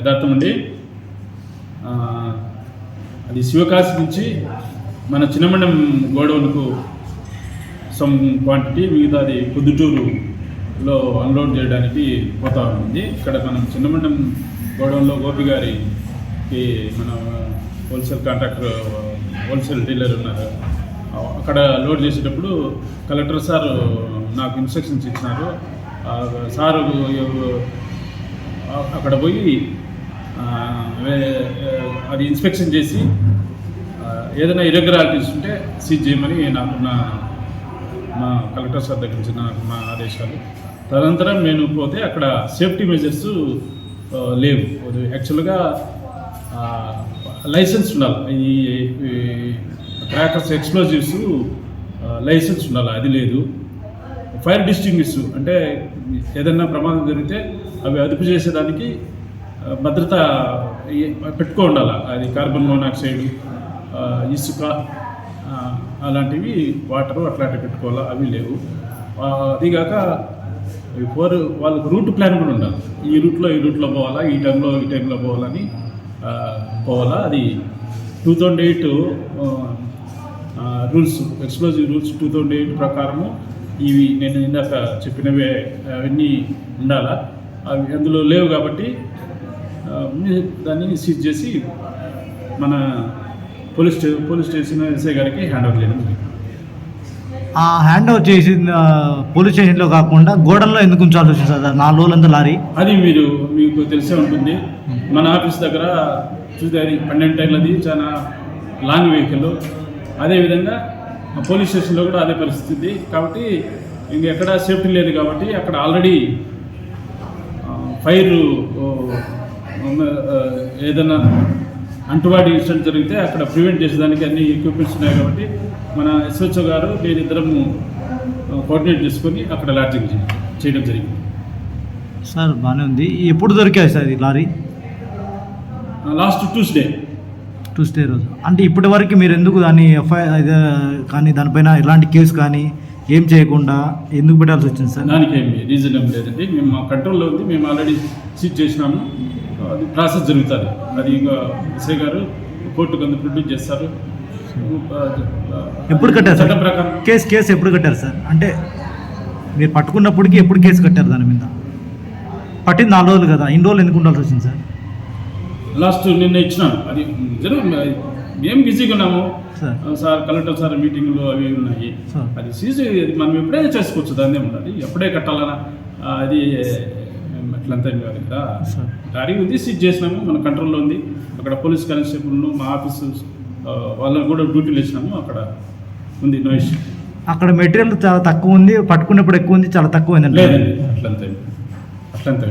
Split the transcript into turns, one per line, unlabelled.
యథార్థం అండి. అది శివకాశి నుంచి మన చిన్నమండం గోడౌన్కు సమ్ క్వాంటిటీ మిగతాది పొద్దుటూరులో అన్లోడ్ చేయడానికి పోతా ఉంది. ఇక్కడ మనం చిన్నమండం గోడౌన్లో గోపి గారికి మన హోల్సేల్ కాంట్రాక్టర్ హోల్సేల్ డీలర్ ఉన్నారు. అక్కడ లోడ్ చేసేటప్పుడు కలెక్టర్ సార్ నాకు ఇన్స్ట్రక్షన్స్ ఇచ్చినారు. ఆ సారు అక్కడ పోయి అది ఇన్స్పెక్షన్ చేసి ఏదైనా ఇరెగ్యులారిటీస్ ఉంటే సీజ్ చేయమని నాకున్న మా కలెక్టర్ సార్ దగ్గర నుంచి నాకు మా ఆదేశాలు. తదనంతరం నేను పోతే అక్కడ సేఫ్టీ మెజర్స్ లేవు. అది యాక్చువల్గా లైసెన్స్ ఉండాలి. ఈ క్రాకర్స్ ఎక్స్ప్లోజివ్స్ లైసెన్స్ ఉండాలి. అది లేదు. ఫైర్ డిస్టింగ్విష్ అంటే ఏదైనా ప్రమాదం జరిగితే అవి అదుపు చేసేదానికి భద్రత పెట్టుకో ఉండాలి అది కార్బన్ మోనాక్సైడ్ ఇసుక అలాంటివి వాటర్ అట్లాంటివి పెట్టుకోవాలా? అవి లేవు. అదిగాక ఫోర్ వాళ్ళకు రూట్ ప్లాన్ కూడా ఉండాలి. ఈ రూట్లో ఈ రూట్లో పోవాలా? ఈ టైంలో ఈ టైంలో పోవాలని పోవాలా? అది two thousand eight rules explosive rules two thousand eight ప్రకారము ఇవి నేను ఇందాక చెప్పినవే అవన్నీ ఉండాలా? అవి అందులో లేవు కాబట్టి దాన్ని సీజ్ చేసి మన police stay police station SI గారికి హ్యాండ్ ఓవర్ చేయడం జరిగింది.
ఆ హ్యాండ్ ఓవర్ చేసిన పోలీస్ స్టేషన్లో కాకుండా గోడల్లో ఎందుకు ఉంచాల్సి వచ్చింది సార్? నాలుగు రోజులంతా లారీ.
అది మీరు మీకు తెలిసే ఉంటుంది. మన ఆఫీస్ దగ్గర చూస్తే అది పన్నెండు టైర్లది చాలా లాంగ్ వెహికల్. అదేవిధంగా పోలీస్ స్టేషన్లో కూడా అదే పరిస్థితి కాబట్టి ఇంకెక్కడ సేఫ్టీ లేదు కాబట్టి అక్కడ ఆల్రెడీ ఫైర్ ఏదైనా అంటువాడి ఇన్సిడెంట్ జరిగితే అక్కడ ప్రివెంట్ చేసేదానికి అన్ని ఎక్విప్మెంట్స్ ఉన్నాయి కాబట్టి మన ఎస్హెచ్ఓ గారు నేనిద్దరము కోఆర్డినేట్ చేసుకొని అక్కడ లాడ్జింగ్ చేయడం జరిగింది.
సార్ బాగానే ఉంది. ఎప్పుడు దొరికాయి సార్ ఈ లారీ?
లాస్ట్ ట్యూస్డే
ట్యూస్డే రోజు. అంటే ఇప్పటి వరకు మీరు ఎందుకు దాన్ని ఎఫ్ఐఆర్ కానీ దానిపైన ఎలాంటి కేసు కానీ ఏం చేయకుండా ఎందుకు పెట్టాల్సి వచ్చింది సార్?
దానికి ఏమి రీజన్ ఏం లేదండి. మేము మా కంట్రోల్లో ఉంది. మేము ఆల్రెడీ సీట్ చేసినాము. అది ప్రాసెస్ జరుగుతుంది. అది ఇంకా ఎస్ఐ గారు కోర్టుకు అందు ప్రొడ్యూస్ చేస్తారు.
ఎప్పుడు కట్టారు సార్?
ప్రకారం.
కేసు కేసు ఎప్పుడు కట్టారు సార్? అంటే మీరు పట్టుకున్నప్పటికీ ఎప్పుడు కేసు కట్టారు దాని మీద? పట్టింది నాలుగు రోజులు కదా. ఇన్ని రోజులు ఎందుకు ఉండాల్సి వచ్చింది సార్?
లాస్ట్ నిన్న ఇచ్చినాను. అది జరుగు మేము బిజీగా ఉన్నాము.
సార్.
సార్ కలెక్టర్ సార్ మీటింగ్లు అవి ఉన్నాయి. అది సీజీ మనం ఎప్పుడైనా చేసుకోవచ్చు దాన్ని ఉన్నది ఎప్పుడే కట్టాలన్నా అది అట్లంతా ఏం కాదు కదా లారీ ఉంది సీజ్ చేసినాము మన కంట్రోల్లో ఉంది. అక్కడ పోలీస్ కానిస్టేబుల్ను మా ఆఫీసు వాళ్ళని కూడా డ్యూటీలు వేసినాము అక్కడ ఉంది నో ఇష్యూ
అక్కడ మెటీరియల్ చాలా తక్కువ ఉంది పట్టుకున్నప్పుడు ఎక్కువ ఉంది చాలా తక్కువ ఉంది
లేదండి అట్లంతా అట్లంతా.